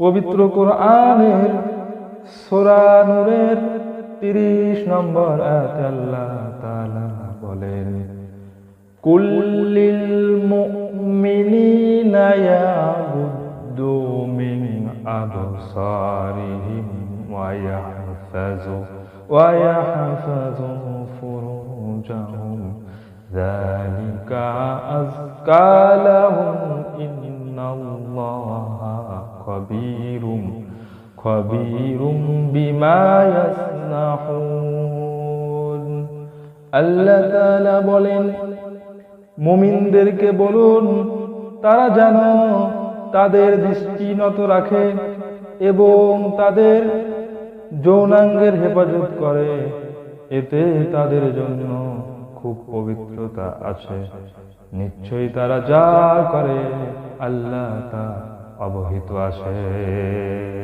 পবিত্র কোরআনের সোরানুরের তিরিশ নম্বর আল্লাহ তালা বলেন, কুল্লিল মুমিনিনা ইয়াবুদ্দু মিন আবসারিহিম ওয়া ইয়াহফাযু ওয়া ইয়াহফাযু ফুরুজাহুম, যালিকা আযকা লাহুম خبير خبير بما يصنعون আল্লাহ তাআলা বলেন মুমিনদেরকে বলুন তারা যেন তাদের দৃষ্টি নত রাখে এবং তাদের যৌনাঙ্গের হেফাজত করে এতে তাদের জন্য খুব পবিত্রতা আছে নিশ্চয়ই তারা যা করে আল্লাহ তা অবহিত আছে